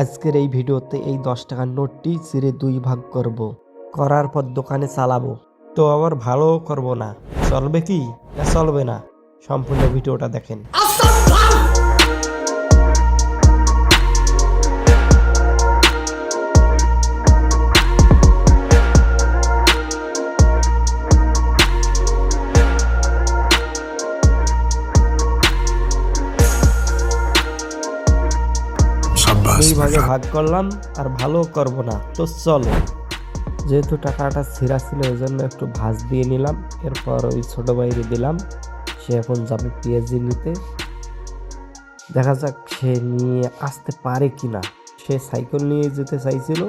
আজকের এই ভিডিওতে এই দশ টাকার নোটটি চিরে দুই ভাগ করব। করার পর দোকানে চালাবো। তো আবার ভালো করব না। চলবে কি? না চলবে না। সম্পূর্ণ ভিডিওটা দেখেন। দুই ভাগে ভাগ করলাম আর ভালো করব না। তো চলো। যেহেতু টাকাটা ছিঁড়া ছিল ওই জন্য একটু ভাজ দিয়ে নিলাম। এরপর ওই ছোট বাইরে দিলাম। সে এখন যাবে পিএসজি নিতে। দেখা যাক সে নিয়ে আসতে পারে কিনা। সে সাইকেল নিয়ে যেতে চাইছিল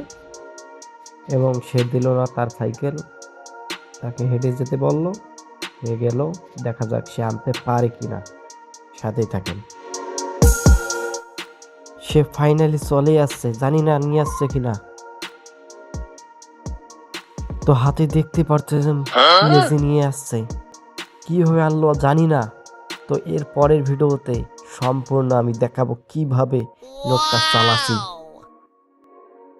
এবং সে দিল না তার সাইকেল। তাকে হেঁটে যেতে বলল। সে গেল। দেখা যাক সে আনতে পারে কিনা। সাথেই থাকেন। সে ফাইনালি চলে আসছে, জানি না নিয়ে আসছে কিনা। তো হাতে দেখতে পারতেছেন পিএসি নিয়ে আসছে। কীভাবে আনলো জানি না। তো এর পরের ভিডিওতে সম্পূর্ণ আমি দেখাবো কীভাবে লোকটা চালাছি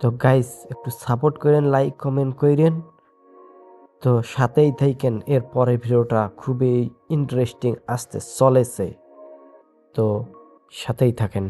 তো গাইস একটু সাপোর্ট করেন লাইক কমেন্ট করেন তো সাথেই থাকেন এর পরের ভিডিওটা খুবই ইন্টারেস্টিং আসতে চলেছে। তো সাথেই থাকেন।